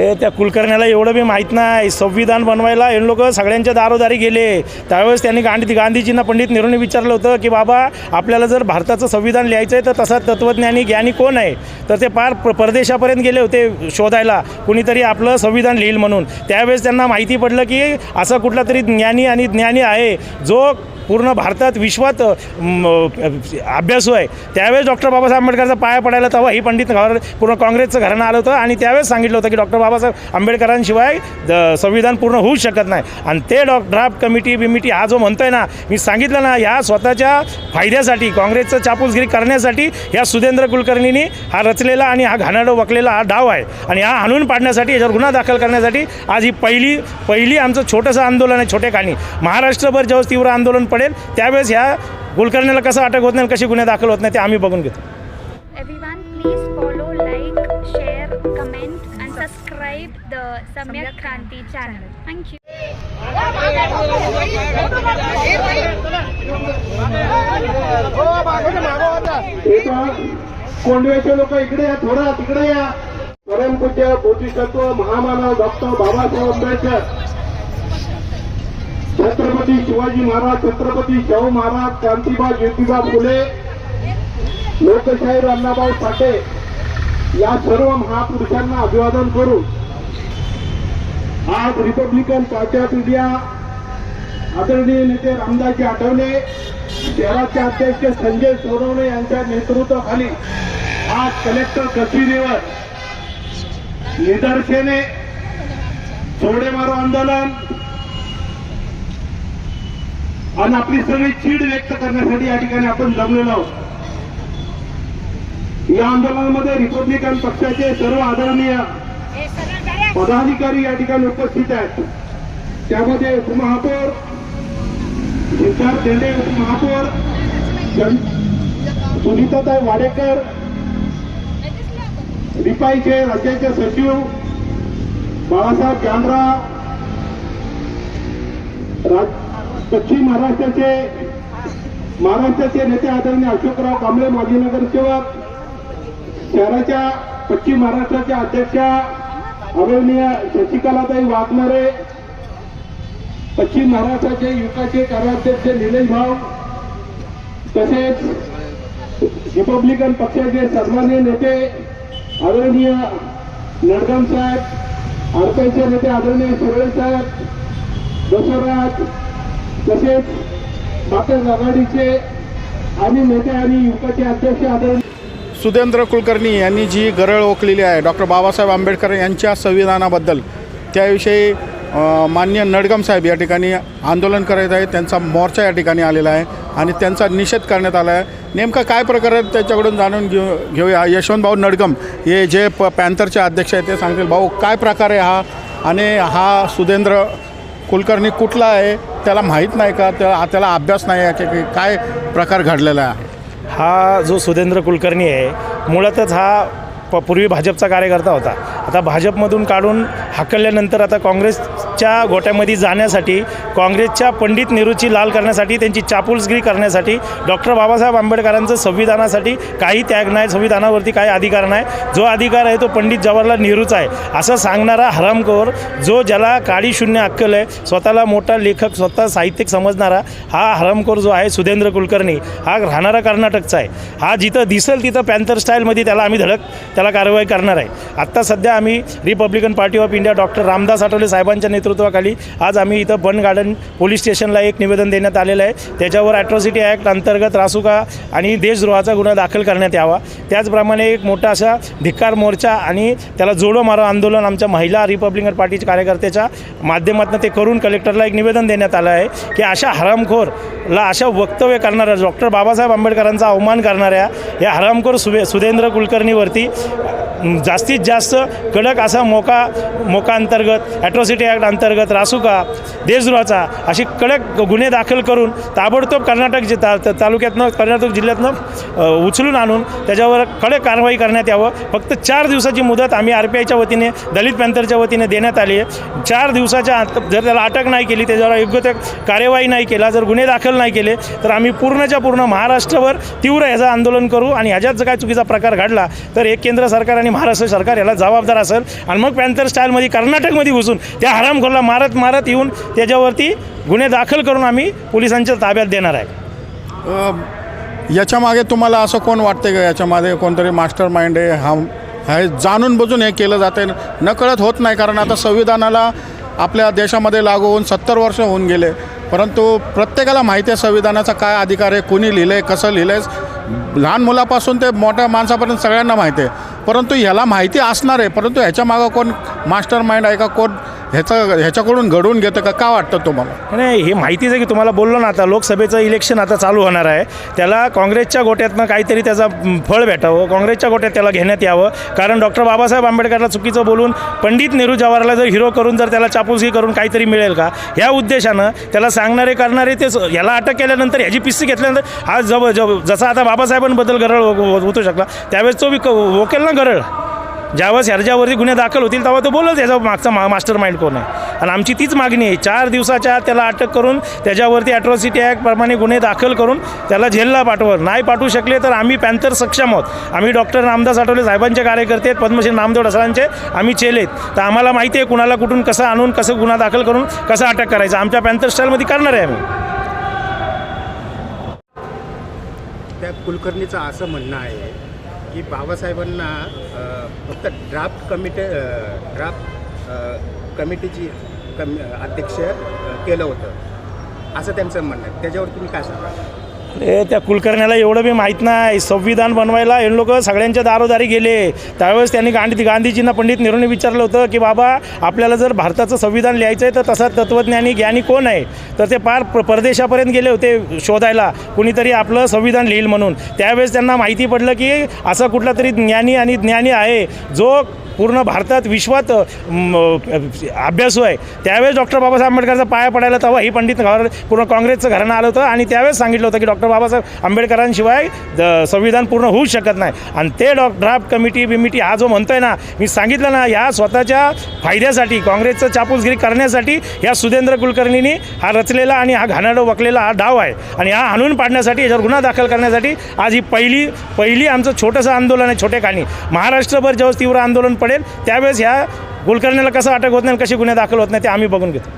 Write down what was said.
हे त्या कुलकर्ण्याला एवढं बी माहीत नाही. संविधान बनवायला हे लोक सगळ्यांच्या दारोदारी गेले. त्यावेळेस त्यांनी गांधी गांधीजींना पंडित नेहरूने विचारलं होतं की बाबा आपल्याला जर भारताचं संविधान लिहायचं आहे तर तसा तत्त्वज्ञानी ज्ञानी कोण आहे? तर ते पार प- परदेशापर्यंत गेले होते शोधायला. कुणीतरी आपलं संविधान लिहिल म्हणून. त्यावेळेस त्यांना माहिती पडलं की असा कुठला तरी ज्ञानी आणि ज्ञानी आहे जो पूर्ण भारतात विश्वात अभ्यासू आहे. त्यावेळेस डॉक्टर बाबासाहेब आंबेडकरचा पाया पडायला तेव्हा ही पंडित घर पूर्ण काँग्रेसचं घराणं आलं होतं आणि त्यावेळेस सांगितलं होतं की डॉक्टर बाबासाहेब आंबेडकरांशिवाय संविधान पूर्ण होऊ शकत नाही. आणि ते डॉ ड्राफ्ट कमिटी बिमिटी हा जो म्हणतोय ना मी सांगितलं ना ह्या स्वतःच्या फायद्यासाठी काँग्रेसचं चापूसगिरी करण्यासाठी ह्या सुधेंद्र कुलकर्णींनी हा रचलेला आणि हा घाणाडं वकलेला हा डाव आहे. आणि हा हाणून पाडण्यासाठी याच्यावर गुन्हा दाखल करण्यासाठी आज ही पहिली पहिली आमचं छोटंसं आंदोलन आहे छोटेखानी महाराष्ट्रभर जेव्हा तीव्र आंदोलन पडेल त्यावेळेस ह्या कुलकर्णीला कसं अटक होत नाही आणि कशी गुन्हे दाखल होत नाही ते आम्ही बघून घेतो. कोंडव्याचे लोक इकडे या थोडा तिकडे या. परमपूज्य बोधिसत्व महामानव डॉक्टर बाबासाहेब आंबेडकर. छत्रपती शिवाजी महाराज छत्रपती शाहू महाराज क्रांतीबा ज्योतिबा फुले लोकशाहीर अण्णाभाऊ साठे या सर्व महापुरुषांना अभिवादन करू आज रिपब्लिकन पार्टी ऑफ इंडिया आदरणीय नेते रामदासजी आठवले शहराचे अध्यक्ष संजय सोनवणे यांच्या नेतृत्वाखाली आज कलेक्टर कचेरीवर निदर्शने सोडे मारो आंदोलन आणि आपली सगळी चीड व्यक्त करण्यासाठी या ठिकाणी आपण जमलेलो आहोत. या आंदोलनामध्ये रिपब्लिकन पक्षाचे सर्व आदरणीय पदाधिकारी या ठिकाणी उपस्थित आहेत. त्यामध्ये उपमहापौर सिद्धार्थ देंडे उपमहापौर सुनीताताई वाडेकर रिपाईचे राज्याचे सचिव बाळासाहेब जानराव राज- पश्चिम महाराष्ट्राचे महाराष्ट्राचे नेते आदरणीय अशोकराव कांबळे माजी नगरसेवक शहराच्या पश्चिम महाराष्ट्राच्या अध्यक्षा आदरणीय शशिकलाताई वाघमारे पश्चिम महाराष्ट्राचे युकाचे कार्याध्यक्ष निलेश भाऊ तसेच रिपब्लिकन पक्षाचे सन्मान्य नेते आदरणीय नडगम साहेब आरपीचे नेते आदरणीय सुरेश साहेब दसराज तसेच बापस आघाडीचे आम्ही नेते आणि युवकाचे अध्यक्ष आदरणीय सुधेंद्र कुलकर्णी यांनी जी गरळ ओकलेली आहे डॉक्टर बाबासाहेब आंबेडकर यांच्या संविधानाबद्दल त्याविषयी मान्य नडगम साहेब या ठिकाणी आंदोलन करत आहेत त्यांचा मोर्चा या ठिकाणी आलेला आहे आणि त्यांचा निषेध करण्यात आला आहे. नेमका काय प्रकार आहे त्याच्याकडून जाणून घेऊ घेऊया. यशवंतभाऊ नडगम हे जे प पॅन्थरचे अध्यक्ष आहेत ते सांगतील भाऊ काय प्रकार आहे हा? आणि हा सुधेंद्र कुलकर्णी कुठला आहे त्याला माहीत नाही का? त्या त्याला अभ्यास नाही आहे की काय प्रकार घडलेला आहे? हा जो सुधेंद्र कुलकर्णी आहे मुळातच हा प पूर्वी भाजपचा कार्यकर्ता होता. आता भाजपमधून काढून हाकलल्यानंतर आता काँग्रेस काँग्रेसच्या गोट्यामध्ये जाण्यासाठी काँग्रेसच्या पंडित नेहरूची लाल करण्यासाठी त्यांची चापुलसगिरी करण्यासाठी डॉक्टर बाबासाहेब आंबेडकरांचं संविधानासाठी काही त्याग नाही संविधानावरती काही अधिकार नाही. जो अधिकार आहे तो पंडित जवाहरलाल नेहरूचा आहे. असं सांगणारा हरामखोर जो ज्याला काळी शून्य अक्कल आहे स्वतःला मोठा लेखक स्वतः साहित्यिक समजणारा हा हरामखोर जो आहे सुधेंद्र कुलकर्णी हा राहणारा कर्नाटकचा आहे. हा जिथं दिसेल तिथं पॅन्थर स्टाईलमध्ये त्याला आम्ही धडक त्याला कारवाई करणार आहे. आत्ता सध्या आम्ही Republican party of India doctor Ramdas Athawale साहेबांच्या नेतृत्वाखाली आज आम्ही इथं बन गार्डन पोलीस स्टेशनला एक निवेदन देण्यात आलेलं आहे. त्याच्यावर ॲट्रॉसिटी ॲक्ट अंतर्गत रासुका आणि देशद्रोहाचा गुन्हा दाखल करण्यात यावा. त्याचप्रमाणे एक मोठा असा धिक्कार मोर्चा आणि त्याला जोडो मारो आंदोलन आमच्या महिला रिपब्लिकन पार्टीच्या कार्यकर्त्याच्या माध्यमातून ते करून कलेक्टरला एक निवेदन देण्यात आलं आहे की अशा हरामखोरला अशा वक्तव्य करणाऱ्या डॉक्टर बाबासाहेब आंबेडकरांचा अवमान करणाऱ्या या हरामखोर सुवे सुधेंद्र कुलकर्णीवरती जास्तीत जास्त कडक असा मोका मोका अंतर्गत ॲट्रॉसिटी ॲक्ट अंतर्गत रासुका देशद्रोहाचा अशी कडक गुन्हे दाखल करून ताबडतोब कर्नाटक जि ता तालुक्यातनं कर्नाटक जिल्ह्यातनं उचलून आणून त्याच्यावर कडक कारवाई करण्यात यावं. फक्त चार दिवसाची मुदत आम्ही आर पी आयच्या वतीने दलित पॅन्थरच्या वतीने देण्यात आली आहे. चार दिवसाच्या आत जर त्याला अटक नाही केली त्याच्यावर योग्य ते कार्यवाही नाही केला जर गुन्हे दाखल नाही केले तर आम्ही पूर्णच्या पूर्ण महाराष्ट्रवर तीव्र ह्याचं आंदोलन करू आणि ह्याच्यात जर काय चुकीचा प्रकार घडला तर एक केंद्र सरकार आणि आणि महाराष्ट्र सरकार याला जबाबदार असेल आणि मग पॅन्थर स्टाईलमध्ये कर्नाटकमध्ये घुसून त्या हरामखोरला मारत मारत येऊन त्याच्यावरती गुन्हे दाखल करून आम्ही पोलिसांच्या ताब्यात देणार आहे. याच्यामागे याच्या मागे तुम्हाला असं कोण वाटतं का? याच्यामध्ये कोणतरी मास्टर माइंड आहे हा हे जाणून बुजून हे केलं जाते नकळत होत नाही कारण आता संविधानाला आपल्या देशामध्ये लागू होऊन सत्तर वर्ष होऊन गेले. परंतु प्रत्येकाला माहिती आहे संविधानाचा काय अधिकार आहे कोणी लिहिलं आहे कसं लिहिलं आहे लहान मुलापासून ते मोठ्या माणसापर्यंत सगळ्यांना माहिती आहे. परंतु ह्याला माहिती असणार आहे. परंतु ह्याच्या मागं कोण मास्टर माइंड आहे का कोण ह्याचा ह्याच्याकडून घडवून घेतं का? का वाटतं तुम्हाला? नाही हे माहितीच आहे की तुम्हाला बोललो ना आता लोकसभेचं इलेक्शन आता चालू होणार आहे. त्याला काँग्रेसच्या गोट्यातनं काहीतरी त्याचा म, फळ भेटावं. काँग्रेसच्या गोट्यात त्याला घेण्यात यावं. कारण डॉक्टर बाबासाहेब आंबेडकरला चुकीचं बोलून पंडित नेहरू जवाहरला जर हिरो करून जर त्याला चापूसगी करून काहीतरी मिळेल का? ह्या उद्देशानं त्याला सांगणारे करणारे ते याला अटक केल्यानंतर ह्याची पिस्सी घेतल्यानंतर आज जब जब जसा आता बाबासाहेबांबद्दल गरळ हो, हो- होतो शकला त्यावेळेस तो विक वोकेल ना गरळ? ज्यावेळेस ह्याच्यावरती गुन्हे दाखल होतील तेव्हा तो बोलच याचा मागचा मा मास्टर माइंड कोण आहे? आणि आमची तीच मागणी आहे. चार दिवसाच्या आत त्याला अटक करून त्याच्यावरती ॲट्रॉसिटी ॲक्टप्रमाणे गुन्हे दाखल करून त्याला जेलला पाठवत नाही पाठवू शकले तर आम्ही पॅन्थर सक्षम आहोत. आम्ही डॉक्टर रामदास आठवले साहेबांचे कार्यकर्ते आहेत पद्मश्री नामदेव ढसाळांचे आम्ही चेलेत तर आम्हाला माहिती आहे कुणाला कुठून कसं आणून कसं गुन्हा दाखल करून कसं अटक करायचं. आमच्या पॅन्थर स्टाईलमध्ये करणार आहे आम्ही. त्या कुलकर्णीचं असं म्हणणं आहे की बाबासाहेबांना फक्त ड्राफ्ट कमिटी ड्राफ्ट कमिटीची कमी अध्यक्ष केलं होतं. असं त्यांचं म्हणणं आहे. त्याच्यावर तुम्ही काय सांगा अरे त्या कुलकर्ण्याला एवढं बी माहीत नाही. संविधान बनवायला हे लोक सगळ्यांच्या दारोदारी गेले. त्यावेळेस त्यांनी गांधी गांधीजींना पंडित नेहरूने विचारलं होतं की बाबा आपल्याला जर भारताचं संविधान लिहायचं आहे तर तसा तत्त्वज्ञानी ज्ञानी कोण आहे? तर ते पार प्र परदेशापर्यंत गेले होते शोधायला. कुणीतरी आपलं संविधान लिहिल म्हणून. त्यावेळेस त्यांना माहिती पडलं की असा कुठला तरी ज्ञानी आणि ज्ञानी आहे जो पूर्ण भारतात विश्वात अभ्यासू आहे. त्यावेळेस डॉक्टर बाबासाहेब आंबेडकरचा पाया पडायला तेव्हा ही पंडित घर पूर्ण काँग्रेसचं घराणं आलं होतं आणि त्यावेळेस सांगितलं होतं की डॉक्टर बाबासाहेब आंबेडकरांशिवाय द- संविधान पूर्ण होऊ शकत नाही. आणि ते डॉ ड्राफ्ट कमिटी बिमिटी हा जो म्हणतोय ना मी सांगितलं ना या स्वतःच्या फायद्यासाठी काँग्रेसचं चापूसगिरी करण्यासाठी या सुधेंद्र कुलकर्णींनी हा रचलेला आणि हा घाणाडं वकलेला हा डाव आहे. आणि हा हाणून पाडण्यासाठी याच्यावर गुन्हा दाखल करण्यासाठी आज ही पहिली पहिली आमचं छोटंसं आंदोलन आहे छोटेखानी महाराष्ट्रभर जेव्हा तीव्र आंदोलन पडेल त्यावेळेस ह्या कुलकर्णीला कसं अटक होत नाही आणि गुन्हे दाखल होत नाही ते आम्ही बघून घेतो.